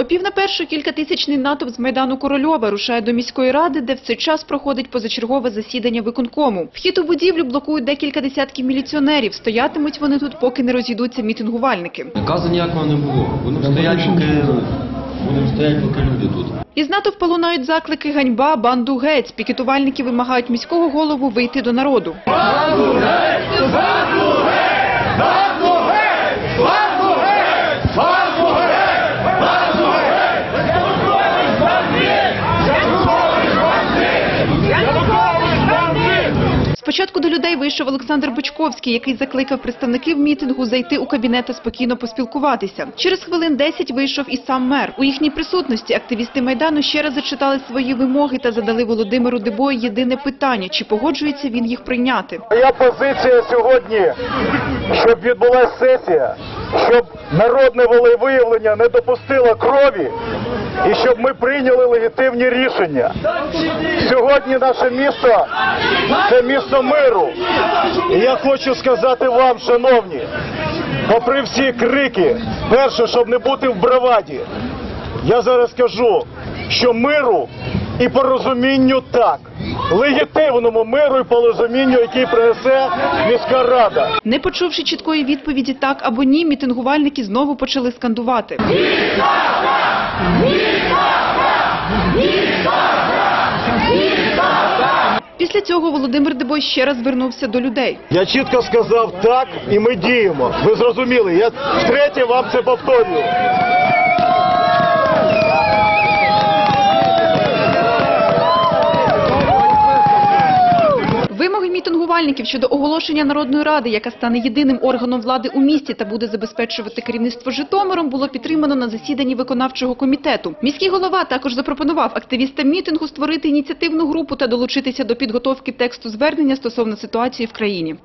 О пів на першу кількатисячний натовп з Майдану Корольова рушає до міської ради, де в цей час проходить позачергове засідання виконкому. Вхід у будівлю блокують декілька десятків міліціонерів. Стоятимуть вони тут, поки не розійдуться мітингувальники. Наказу ніякого не було. Будемо стояти, поки будемо стояти, поки люди тут. Із натовпа лунають заклики «Ганьба! Банду геть!». Пікетувальники вимагають міського голову вийти до народу. Спочатку до людей вийшов Олександр Бочковський, який закликав представників мітингу зайти у кабінет та спокійно поспілкуватися. Через хвилин 10 вийшов і сам мер. У їхній присутності активісти Майдану ще раз зачитали свої вимоги та задали Володимиру Дебою єдине питання, чи погоджується він їх прийняти. Моя позиція сьогодні, щоб відбулася сесія, щоб народне волевиявлення не допустило крові і щоб ми прийняли легітимні рішення. Сьогодні наше місто це місто миру. І я хочу сказати вам, шановні, попри всі крики, перше, щоб не бути в браваді, я зараз скажу, що миру і порозумінню так. Легітимному миру і порозумінню, який принесе міська рада. Не почувши чіткої відповіді так або ні, мітингувальники знову почали скандувати. Після цього Володимир Дебой ще раз звернувся до людей. Я чітко сказав так, і ми діємо. Ви зрозуміли? Я втретє вам це повторюю. Вимоги мітингувальників щодо оголошення Народної ради, яка стане єдиним органом влади у місті та буде забезпечувати керівництво Житомиром, було підтримано на засіданні виконавчого комітету. Міський голова також запропонував активістам мітингу створити ініціативну групу та долучитися до підготовки тексту звернення стосовно ситуації в країні.